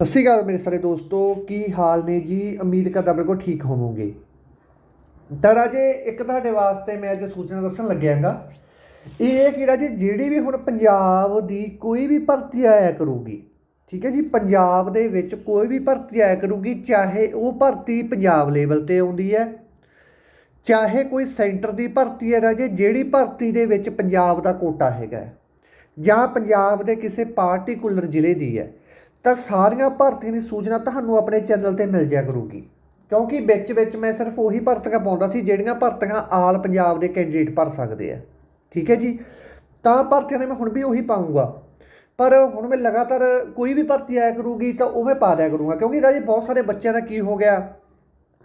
ਸਤਿ ਸ਼੍ਰੀ ਅਕਾਲ ਮੇਰੇ ਸਾਰੇ ਦੋਸਤੋ, ਕੀ ਹਾਲ ਨੇ ਜੀ? ਉਮੀਦ ਕਰਦਾ ਬਿਲਕੁਲ ਠੀਕ ਹੋਵੋਗੇ। ਤਾਂ ਰਾਜੇ, ਇੱਕ ਤੁਹਾਡੇ ਵਾਸਤੇ ਮੈਂ ਅੱਜ ਸੂਚਨਾ ਦੱਸਣ ਲੱਗਿਆਗਾ। ਇਹ ਹੈ ਕਿ ਰਾਜੇ, ਜਿਹੜੀ ਵੀ ਹੁਣ ਪੰਜਾਬ ਦੀ ਕੋਈ ਵੀ ਭਰਤੀ ਆਇਆ ਕਰੂਗੀ, ਠੀਕ ਹੈ ਜੀ, ਪੰਜਾਬ ਦੇ ਵਿੱਚ ਕੋਈ ਵੀ ਭਰਤੀ ਆਇਆ ਕਰੂਗੀ, ਚਾਹੇ ਉਹ ਭਰਤੀ ਪੰਜਾਬ ਲੈਵਲ ਤੇ ਆਉਂਦੀ ਹੈ, ਚਾਹੇ ਕੋਈ ਸੈਂਟਰ ਦੀ ਭਰਤੀ ਹੈ ਰਾਜੇ, ਜਿਹੜੀ ਭਰਤੀ ਦੇ ਵਿੱਚ ਪੰਜਾਬ ਦਾ ਕੋਟਾ ਹੈਗਾ ਜਾਂ ਪੰਜਾਬ ਦੇ ਕਿਸੇ ਪਾਰਟਿਕੂਲਰ ਜ਼ਿਲ੍ਹੇ ਦੀ ਹੈ। ਤਾਂ ਸਾਰੀਆਂ ਭਰਤੀਆਂ ਦੀ ਸੂਚਨਾ ਤੁਹਾਨੂੰ ਆਪਣੇ ਚੈਨਲ ਤੇ ਮਿਲ ਜਾਇਆ ਕਰੂਗੀ। ਕਿਉਂਕਿ ਵਿੱਚ ਵਿੱਚ ਮੈਂ ਸਿਰਫ ਉਹੀ ਭਰਤੀਆਂ ਪਾਉਂਦਾ ਸੀ ਜਿਹੜੀਆਂ ਭਰਤੀਆਂ ਆਲ ਪੰਜਾਬ ਦੇ ਕੈਂਡੀਡੇਟ ਭਰ ਸਕਦੇ ਆ। ਠੀਕ ਹੈ ਜੀ? ਤਾਂ ਭਰਤੀਆਂ ਨੇ ਮੈਂ ਹੁਣ ਵੀ ਉਹੀ ਪਾਉਂਗਾ ਪਰ ਹੁਣ ਮੈਂ ਲਗਾਤਾਰ ਕੋਈ ਵੀ ਭਰਤੀ ਆਇਆ ਕਰੂਗੀ ਤਾਂ ਉਹ ਮੈਂ ਪਾ ਦਿਆ ਕਰੂੰਗਾ। ਕਿਉਂਕਿ ਰਾਜੇ ਬਹੁਤ ਸਾਰੇ ਬੱਚਿਆਂ ਦਾ ਕੀ ਹੋ ਗਿਆ?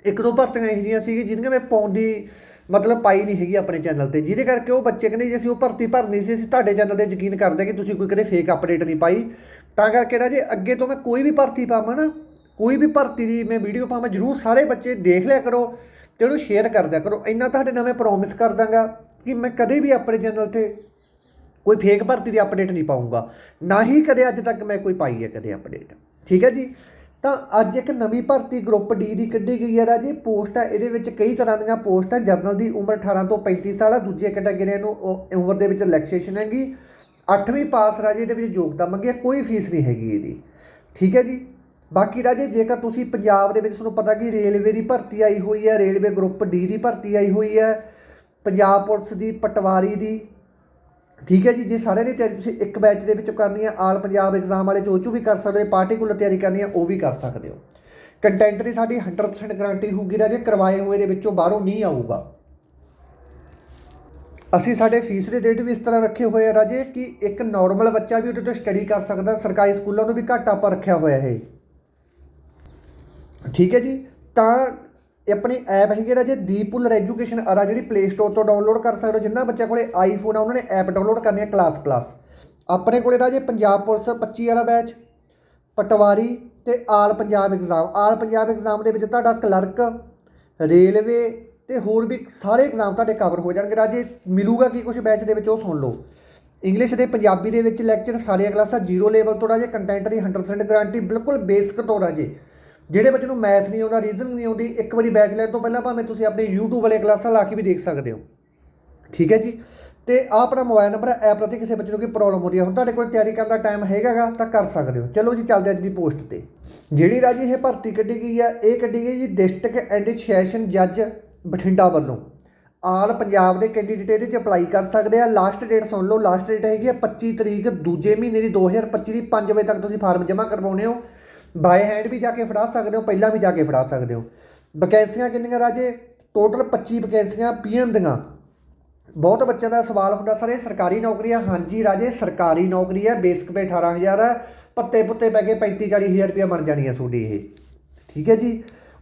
ਇੱਕ ਦੋ ਭਰਤੀਆਂ ਇਹੋ ਜਿਹੀਆਂ ਸੀ ਜਿਹਨਾਂ ਮੈਂ ਪਾਉਣ ਦੀ ਮਤਲਬ ਪਾਈ ਨਹੀਂ ਹੈਗੀ ਆਪਣੇ ਚੈਨਲ ਤੇ। ਜਿਹਦੇ ਕਰਕੇ ਉਹ ਬੱਚੇ ਕਹਿੰਦੇ ਜੇ ਅਸੀਂ ਉਹ ਭਰਤੀ ਭਰਨੀ ਸੀ, ਅਸੀਂ ਤੁਹਾਡੇ ਚੈਨਲ ਤੇ ਯਕੀਨ ਕਰਦੇ ਕਿ ਤੁਸੀਂ ਕੋਈ ਕਦੇ ਫੇਕ ਅਪਡੇਟ ਨਹੀਂ ਪਾਈ। ਤਾਂ ਕਰਕੇ ਰਾਜੇ ਅੱਗੇ ਤੋਂ ਮੈਂ ਕੋਈ ਵੀ ਭਰਤੀ ਪਾਵਾਂ ਨਾ, ਕੋਈ ਵੀ ਭਰਤੀ ਦੀ ਮੈਂ ਵੀਡੀਓ ਪਾਵਾਂ, ਜਰੂਰ ਸਾਰੇ ਬੱਚੇ ਦੇਖ ਲਿਆ ਕਰੋ ਤੇ ਉਹਨੂੰ ਸ਼ੇਅਰ ਕਰ ਦਿਆ ਕਰੋ। ਇੰਨਾ ਤੁਹਾਡੇ ਨਾਲ ਮੈਂ ਪ੍ਰੋਮਿਸ ਕਰ ਦਾਂਗਾ ਕਿ ਮੈਂ ਕਦੇ ਵੀ ਆਪਣੇ ਚੈਨਲ ਤੇ ਕੋਈ ਫੇਕ ਭਰਤੀ ਦੀ ਅਪਡੇਟ ਨਹੀਂ ਪਾਉਂਗਾ ਨਾ ਹੀ ਕਦੇ ਅੱਜ ਤੱਕ ਮੈਂ ਕੋਈ ਪਾਈ ਹੈ ਕਦੇ ਅਪਡੇਟ ਠੀਕ ਹੈ ਜੀ? ਤਾਂ ਅੱਜ ਇੱਕ ਨਵੀਂ ਭਰਤੀ ਗਰੁੱਪ ਡੀ ਦੀ ਕੱਢੀ ਗਈ ਹੈ ਰਾਜੇ। ਪੋਸਟ ਹੈ ਇਹਦੇ ਵਿੱਚ ਕਈ ਤਰ੍ਹਾਂ ਦੀਆਂ ਪੋਸਟਾਂ ਹੈ ਜਰਨਲ ਦੀ ਉਮਰ 18 ਤੋਂ 35 ਸਾਲ ਆ ਦੂਜੇ ਕੈਟਾਗਰੀਆਂ ਨੂੰ ਉਮਰ ਦੇ ਵਿੱਚ ਰਿਲੈਕਸੇਸ਼ਨ ਹੈਗੀ। 8ਵੀਂ ਪਾਸ ਰਾਜੇ ਦੇ ਵਿੱਚ ਯੋਗਤਾ ਮੰਗਿਆ, ਕੋਈ ਫੀਸ ਨਹੀਂ ਹੈਗੀ ਇਹਦੀ। ਠੀਕ ਹੈ ਜੀ? ਬਾਕੀ ਰਾਜੇ, ਜੇਕਰ ਤੁਸੀਂ ਪੰਜਾਬ ਦੇ ਵਿੱਚ ਤੁਹਾਨੂੰ ਪਤਾ ਕਿ ਰੇਲਵੇ ਦੀ ਭਰਤੀ ਆਈ ਹੋਈ ਹੈ, ਰੇਲਵੇ ਗਰੁੱਪ ਡੀ ਦੀ ਭਰਤੀ ਆਈ ਹੋਈ ਹੈ, ਪੰਜਾਬ ਪੁਲਿਸ ਦੀ, ਪਟਵਾਰੀ ਦੀ, ਠੀਕ ਹੈ ਜੀ, ਜੇ ਸਾਰਿਆਂ ਦੀ ਤਿਆਰੀ ਤੁਸੀਂ ਇੱਕ ਬੈਚ ਦੇ ਵਿੱਚੋਂ ਕਰਨੀ ਹੈ, ਆਲ ਪੰਜਾਬ ਐਗਜ਼ਾਮ ਵਾਲੇ ਚੋਂ ਚੋਂ ਵੀ ਕਰ ਸਕਦੇ ਹੋ ਪਾਰਟਿਕੂਲਰ ਤਿਆਰੀ ਕਰਨੀ ਹੈ, ਉਹ ਵੀ ਕਰ ਸਕਦੇ ਹੋ। ਕੰਟੈਂਟ ਦੀ ਸਾਡੀ 100% ਗਾਰੰਟੀ ਹੋਊਗੀ ਰਾਜੇ, ਕਰਵਾਏ ਹੋਏ ਦੇ ਵਿੱਚੋਂ ਬਾਹਰੋਂ ਨਹੀਂ ਆਊਗਾ। ਅਸੀਂ ਸਾਡੇ ਫੀਸ ਦੇ ਰੇਟ ਵੀ ਇਸ ਤਰ੍ਹਾਂ ਰੱਖੇ ਹੋਏ ਆ ਰਾਜੇ ਕਿ ਇੱਕ ਨਾਰਮਲ ਬੱਚਾ ਵੀ ਉਹਦੇ ਤੋਂ ਸਟੱਡੀ ਕਰ ਸਕਦਾ, ਸਰਕਾਰੀ ਸਕੂਲਾਂ ਨੂੰ ਵੀ ਘੱਟ ਆਪਾਂ ਰੱਖਿਆ ਹੋਇਆ ਇਹ। ਠੀਕ ਹੈ ਜੀ? ਤਾਂ ਇਹ ਆਪਣੀ ਐਪ ਹੈਗੀ ਰਾਜੇ ਦੀਪੁਲਰ ਐਜੂਕੇਸ਼ਨ ਅਰਾ ਜਿਹੜੀ ਪਲੇ ਸਟੋਰ ਤੋਂ ਡਾਊਨਲੋਡ ਕਰ ਸਕਦੇ ਹੋ। ਜਿੰਨਾ ਬੱਚਿਆਂ ਕੋਲੇ ਆਈਫੋਨ ਆ, ਉਹਨਾਂ ਨੇ ਐਪ ਡਾਊਨਲੋਡ ਕਰਨੀ ਹੈ ਕਲਾਸ ਕਲਾਸ ਆਪਣੇ ਕੋਲੇ ਰਾਜੇ ਪੰਜਾਬ ਪੁਲਿਸ 25 ਵਾਲਾ ਬੈਚ ਪਟਵਾਰੀ ਤੇ all Punjab exam all Punjab exam ਦੇ ਵਿੱਚ ਤੁਹਾਡਾ ਕਲਰਕ ਰੇਲਵੇ ਤੇ ਹੋਰ ਵੀ ਸਾਰੇ ਐਗਜ਼ਾਮ ਤੁਹਾਡੇ ਕਵਰ ਹੋ ਜਾਣਗੇ। ਰਾਜੇ, ਮਿਲੂਗਾ ਕੀ ਕੁਝ ਬੈਚ ਦੇ ਵਿੱਚ, ਉਹ ਸੁਣ ਲਓ। ਇੰਗਲਿਸ਼ ਤੇ ਪੰਜਾਬੀ ਦੇ ਵਿੱਚ ਲੈਕਚਰ ਸਾਰੀਆਂ ਕਲਾਸਾਂ ਜ਼ੀਰੋ ਲੈਵਲ ਤੋਂ, ਰਾਜੇ ਕੰਟੈਂਟ ਦੀ 100% ਗਾਰੰਟੀ ਬਿਲਕੁਲ ਬੇਸਿਕ ਤੋਂ, ਰਾਜੇ। ਜਿਹੜੇ ਬੱਚੇ ਨੂੰ ਮੈਥ ਨਹੀਂ ਆਉਂਦਾ ਰੀਜ਼ਨਿੰਗ ਨਹੀਂ ਆਉਂਦੀ, ਇੱਕ ਵਾਰੀ ਬੈਚ ਲੈਣ ਤੋਂ ਪਹਿਲਾਂ ਭਾਵੇਂ ਤੁਸੀਂ ਆਪਣੇ YouTube ਵਾਲੇ ਕਲਾਸਾਂ ਲਾ ਕੇ ਵੀ ਦੇਖ ਸਕਦੇ ਹੋ। ਠੀਕ ਹੈ ਜੀ? ਤੇ ਆਹ ਆਪਣਾ ਮੋਬਾਈਲ ਨੰਬਰ ਹੈ, ਐਪ ਪ੍ਰਤੀ ਕਿਸੇ ਬੱਚੇ ਨੂੰ ਕੋਈ ਪ੍ਰੋਬਲਮ ਹੋ ਰਹੀ ਹੈ। ਹੁਣ ਤੁਹਾਡੇ ਕੋਲ ਤਿਆਰੀ ਕਰਨ ਦਾ ਟਾਈਮ ਹੈਗਾਗਾ, ਤਾਂ ਕਰ ਸਕਦੇ ਹੋ। ਚਲੋ ਜੀ, ਚੱਲਦੇ ਅੱਜ ਦੀ ਪੋਸਟ ਤੇ। ਜਿਹੜੀ ਰਾਜੀ ਇਹ ਭਰਤੀ ਕੱਢੀ ਗਈ ਹੈ, ਇਹ ਕੱਢੀ ਗਈ ਜੀ ਡਿਸਟ੍ਰਿਕਟ ਐਂਡ ਸੈਸ਼ਨ ਜੱਜ ਬਠਿੰਡਾ ਵੱਲੋਂ। ਆਲ ਪੰਜਾਬ ਦੇ ਕੈਂਡੀਡੇਟ ਇਹਦੇ 'ਚ ਅਪਲਾਈ ਕਰ ਸਕਦੇ ਆ। ਲਾਸਟ ਡੇਟ ਸੁਣ ਲਓ ਲਾਸਟ ਡੇਟ ਹੈਗੀ ਹੈ 25 ਤਰੀਕ, ਦੂਜੇ ਮਹੀਨੇ ਦੀ 2025 ਦੀ 5 ਵਜੇ ਤੱਕ ਤੁਸੀਂ ਫਾਰਮ ਜਮ੍ਹਾਂ ਕਰਵਾਉਣੇ ਹੋ। ਬਾਏ ਹੈਂਡ ਵੀ ਜਾ ਕੇ ਫੜਾ ਸਕਦੇ ਹੋ, ਪਹਿਲਾਂ ਵੀ ਜਾ ਕੇ ਫੜਾ ਸਕਦੇ ਹੋ। ਵੈਕੈਂਸੀਆਂ ਕਿੰਨੀਆਂ ਰਾਜੇ? ਟੋਟਲ 25 ਵੈਕੈਂਸੀਆਂ ਪੀਐਨ ਦੀਆਂ। ਬਹੁਤ ਬੱਚਿਆਂ ਦਾ ਸਵਾਲ ਹੁੰਦਾ, ਸਰ ਇਹ ਸਰਕਾਰੀ ਨੌਕਰੀ ਆ? ਹਾਂਜੀ ਰਾਜੇ, ਸਰਕਾਰੀ ਨੌਕਰੀ ਹੈ ਬੇਸਿਕ ਪੇ 18000 ਹੈ ਪੱਤੇ ਪੁੱਤੇ ਪੈ ਕੇ 35 40000 ਰੁਪਏ ਬਣ ਜਾਣੀ ਹੈ ਤੁਹਾਡੀ ਇਹ। ਠੀਕ ਹੈ ਜੀ?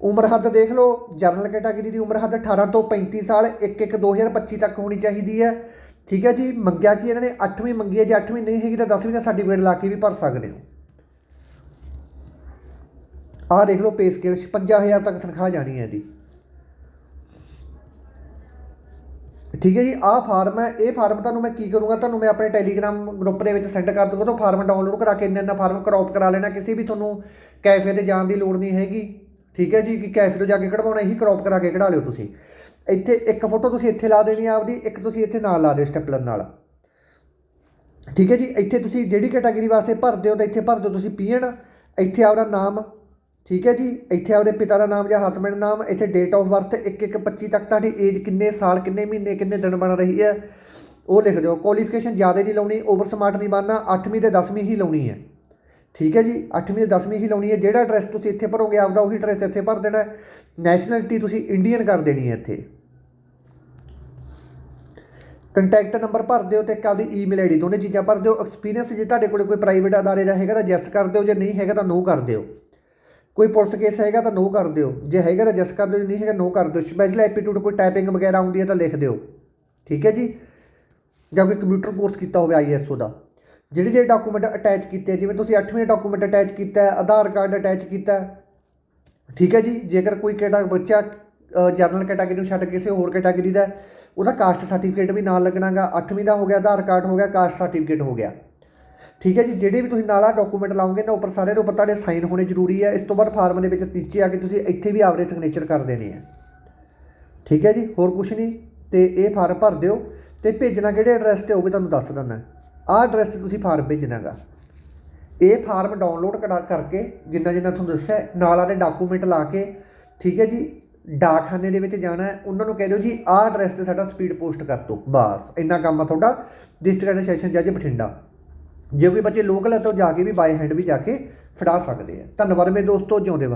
ਉਮਰ ਹੱਦ ਦੇਖ ਲਓ ਜਨਰਲ ਕੈਟਾਗਰੀ ਦੀ ਉਮਰ ਹੱਦ 18 ਤੋਂ 35 ਸਾਲ 1 1 2025 ਤੱਕ ਹੋਣੀ ਚਾਹੀਦੀ ਹੈ। ਠੀਕ ਹੈ ਜੀ, ਮੰਗਿਆ ਕਿ ਇਹਨਾਂ ਨੇ? 8ਵੀਂ ਮੰਗੀ ਹੈ ਜੇ 8ਵੀਂ ਨਹੀਂ ਹੈਗੀ ਤਾਂ 10ਵੀਂ ਦਾ ਸਰਟੀਫਿਕੇਟ ਲਾ ਕੇ ਵੀ ਭਰ ਸਕਦੇ ਹੋ। ਆਹ ਦੇਖ ਲਓ ਪੇ ਸਕੇਲ 55000 ਤੱਕ ਤਨਖਾਹ ਜਾਣੀ ਹੈ ਇਹਦੀ। ਠੀਕ ਹੈ ਜੀ, ਆਹ ਫਾਰਮ ਹੈ, ਇਹ ਫਾਰਮ ਤੁਹਾਨੂੰ ਮੈਂ ਕੀ ਕਰੂੰਗਾ? ਤੁਹਾਨੂੰ ਮੈਂ ਆਪਣੇ ਟੈਲੀਗ੍ਰਾਮ ਗਰੁੱਪ ਦੇ ਵਿੱਚ ਸੈਂਡ ਕਰ ਦੂੰਗਾ, ਤਾਂ ਫਾਰਮ ਡਾਊਨਲੋਡ ਕਰਾ ਕੇ ਇੰਨਾ ਇੰਨਾ ਫਾਰਮ ਕ੍ਰੌਪ ਕਰਾ ਲੈਣਾ, ਕਿਸੇ ਵੀ ਤੁਹਾਨੂੰ ਕੈਫੇ ਤੇ ਜਾਣ ਦੀ ਲੋੜ ਨਹੀਂ ਹੈਗੀ। ਠੀਕ ਹੈ ਜੀ, ਕਿ ਕੈਫੇ ਤੋਂ ਜਾ ਕੇ ਕਢਵਾਉਣਾ, ਇਹੀ ਕ੍ਰੌਪ ਕਰਾ ਕੇ ਕਢਾ ਲਿਓ ਤੁਸੀਂ। ਇੱਥੇ ਇੱਕ ਫੋਟੋ ਤੁਸੀਂ ਇੱਥੇ ਲਾ ਦੇਣੀ ਆਪਦੀ, ਇੱਕ ਤੁਸੀਂ ਇੱਥੇ ਨਾਲ ਲਾ ਦਿਓ ਸਟੈਪਲਰ ਨਾਲ। ਠੀਕ ਹੈ ਜੀ, ਇੱਥੇ ਤੁਸੀਂ ਜਿਹੜੀ ਕੈਟਾਗਰੀ ਵਾਸਤੇ ਭਰਦੇ ਹੋ ਤਾਂ ਇੱਥੇ ਭਰ ਦਿਓ ਤੁਸੀਂ ਪੀਐਨ ਇੱਥੇ ਆਪਦਾ ਨਾਮ, ਠੀਕ ਹੈ ਜੀ, ਇੱਥੇ ਆਪਦੇ ਪਿਤਾ ਦਾ ਨਾਮ ਜਾਂ ਹਸਬੰਡ ਨਾਮ, ਇੱਥੇ ਡੇਟ ਆਫ ਬਰਥ 1125 ਤੱਕ ਤੁਹਾਡੀ ਏਜ ਕਿੰਨੇ ਸਾਲ, ਕਿੰਨੇ ਮਹੀਨੇ, ਕਿੰਨੇ ਦਿਨ ਬਣ ਰਹੀ ਹੈ, ਉਹ ਲਿਖ ਦਿਓ। ਕੁਆਲੀਫਿਕੇਸ਼ਨ ਜ਼ਿਆਦਾ ਨਹੀਂ ਲਾਉਣੀ ਓਵਰ ਸਮਾਰਟ ਨਹੀਂ ਬਣਨਾ 8ਵੀਂ ਤੇ 10ਵੀਂ ਹੀ ਲਾਉਣੀ ਹੈ। ਠੀਕ ਹੈ ਜੀ 8ਵੀਂ ਤੇ 10ਵੀਂ ਹੀ ਲਾਉਣੀ ਹੈ, ਜਿਹੜਾ ਐਡਰੈਸ ਤੁਸੀਂ ਇੱਥੇ ਭਰੋਗੇ, ਆਪਦਾ ਉਹੀ ਐਡਰੈਸ ਇੱਥੇ ਭਰ ਦੇਣਾ ਨੈਸ਼ਨੈਲਿਟੀ ਤੁਸੀਂ ਇੰਡੀਅਨ ਕਰ ਦੇਣੀ ਹੈ ਇੱਥੇ। ਕੰਟੈਕਟ ਨੰਬਰ ਭਰ ਦਿਓ ਤੇ ਇੱਕ ਆਪਦੀ ਈਮੇਲ ਆਈਡੀ ਦੋਨੇ ਚੀਜ਼ਾਂ ਭਰ ਦਿਓ। ਐਕਸਪੀਰੀਅੰਸ ਜੇ ਤੁਹਾਡੇ ਕੋਲ ਕੋਈ ਪ੍ਰਾਈਵੇਟ ਅਦਾਰੇ ਦਾ ਹੈਗਾ ਤਾਂ ਯੈਸ ਕਰ ਦਿਓ, ਜੇ ਨਹੀਂ ਹੈਗਾ ਤਾਂ ਨੋ ਕਰ ਦਿਓ। ਕੋਈ ਪੁਲਿਸ ਕੇਸ ਹੈਗਾ ਤਾਂ ਨੋ ਕਰ ਦਿਓ। ਜੇ ਹੈਗਾ ਤਾਂ ਯੈਸ ਕਰ ਦਿਓ, ਜੇ ਨਹੀਂ ਹੈਗਾ ਨੋ ਕਰ ਦਿਓ। ਸਪੈਸ਼ਲ ਐਪਟੀਟਿਊਡ ਕੋਈ ਟਾਈਪਿੰਗ ਵਗੈਰਾ ਆਉਂਦੀ ਹੈ ਤਾਂ ਲਿਖ ਦਿਓ। ਠੀਕ ਹੈ ਜੀ? ਜਾਂ ਕੋਈ ਕੰਪਿਊਟਰ ਕੋਰਸ ਕੀਤਾ ਹੋਵੇ ਆਈਐਸਓ ਦਾ। ਜਿਹੜੇ ਜਿਹੜੇ ਡਾਕੂਮੈਂਟ ਅਟੈਚ ਕੀਤੇ ਜਿਵੇਂ ਤੁਸੀਂ 8ਵੇਂ ਡਾਕੂਮੈਂਟ ਅਟੈਚ ਕੀਤਾ ਹੈ, ਆਧਾਰ ਕਾਰਡ ਅਟੈਚ ਕੀਤਾ ਠੀਕ ਹੈ ਜੀ? ਜੇਕਰ ਕੋਈ ਕਿਹੜਾ ਬੱਚਾ ਜਨਰਲ ਕੈਟਾਗਰੀ ਨੂੰ ਛੱਡ ਕਿਸੇ ਹੋਰ ਕੈਟਾਗਰੀ ਦਾ ਉਹਦਾ ਕਾਸਟ ਸਰਟੀਫਿਕੇਟ ਵੀ ਨਾਲ ਲੱਗਣਾਗਾ। 8ਵੀਂ ਦਾ ਹੋ ਗਿਆ, ਆਧਾਰ ਕਾਰਡ ਹੋ ਗਿਆ ਕਾਸਟ ਸਰਟੀਫਿਕੇਟ ਹੋ ਗਿਆ। ਠੀਕ ਹੈ ਜੀ? ਜਿਹੜੇ ਵੀ ਤੁਸੀਂ ਨਾਲ ਆ ਡਾਕੂਮੈਂਟ ਲਾਉਂਗੇ ਨਾ, ਉੱਪਰ ਸਾਰੇ ਦੇ ਉੱਪਰ ਤੁਹਾਡੇ ਸਾਈਨ ਹੋਣੇ ਜ਼ਰੂਰੀ ਹੈ। ਇਸ ਤੋਂ ਬਾਅਦ ਫਾਰਮ ਦੇ ਵਿੱਚ ਨੀਚੇ ਆ ਕੇ ਤੁਸੀਂ ਇੱਥੇ ਵੀ ਆਪਦੇ ਸਿਗਨੇਚਰ ਕਰ ਦੇਣੇ ਆ। ਠੀਕ ਹੈ ਜੀ? ਹੋਰ ਕੁਝ ਨਹੀਂ? ਤੇ ਇਹ ਫਾਰਮ ਭਰ ਦਿਓ। ਤੇ ਭੇਜਣਾ ਕਿਹੜੇ ਐਡਰੈਸ ਤੇ ਉਹ ਵੀ ਤੁਹਾਨੂੰ ਦੱਸ ਦਿੰਦਾ। ਆਹ ਐਡਰੈਸ ਤੇ ਤੁਸੀਂ ਫਾਰਮ ਭੇਜਣਾਗਾ। ਇਹ ਫਾਰਮ ਡਾਊਨਲੋਡ ਕਰਾ ਕਰਕੇ ਜਿੰਨਾ ਜਿੰਨਾ ਤੁਹਾਨੂੰ ਦੱਸਿਆ ਨਾਲ ਆਦੇ ਡਾਕੂਮੈਂਟ ਲਾ ਕੇ, ਠੀਕ ਹੈ ਜੀ, ਡਾਕਖਾਨੇ ਦੇ ਵਿੱਚ ਜਾਣਾ ਹੈ, ਉਹਨਾਂ ਨੂੰ ਕਹਿ ਦਿਓ ਜੀ, ਆਹ ਐਡਰੈਸ ਤੇ ਸਾਡਾ ਸਪੀਡ ਪੋਸਟ ਕਰ ਦਿਓ, ਬਸ, ਇੰਨਾ ਕੰਮ ਆ ਤੁਹਾਡਾ ਡਿਸਟ੍ਰਿਕਟ ਸੈਸ਼ਨ ਜੱਜ ਬਠਿੰਡਾ। ਜੇ ਕੋਈ ਬੱਚੇ ਲੋਕਲ ਹੈ ਤਾਂ ਉਹ ਜਾ ਕੇ ਵੀ ਬਾਈ ਹੈਂਡ ਵੀ ਜਾ ਕੇ ਫੜਾ ਸਕਦੇ ਆ। ਧੰਨਵਾਦ ਮੇਰੇ ਦੋਸਤੋ, ਜਿਉਂਦੇ ਵਸਦੇ